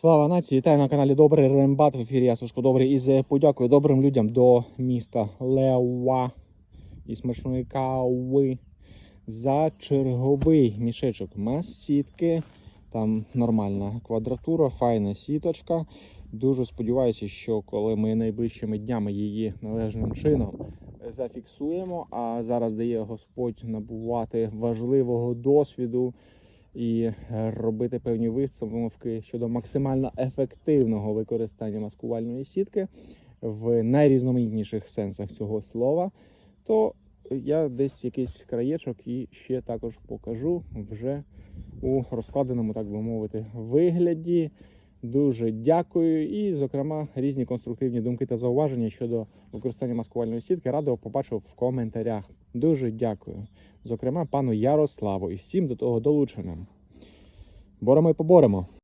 Слава нації! Вітаю на каналі Добрий Рембат. В ефірі я Сашко Добрий. І з подякою добрим людям до міста Лева і смачної кави за черговий мішечок мас-сітки. Там нормальна квадратура, файна сіточка. Дуже сподіваюся, що коли ми найближчими днями її належним чином зафіксуємо, а зараз дає Господь набувати важливого досвіду і е, робити певні висновки щодо максимально ефективного використання маскувальної сітки в найрізноманітніших сенсах цього слова, то я десь якийсь краєчок і ще також покажу вже у розкладеному, так би мовити, вигляді. Дуже дякую. І, зокрема, різні конструктивні думки та зауваження щодо використання маскувальної сітки радо побачив в коментарях. Дуже дякую. Зокрема, пану Ярославу і всім до того долученим. Боремо і поборемо.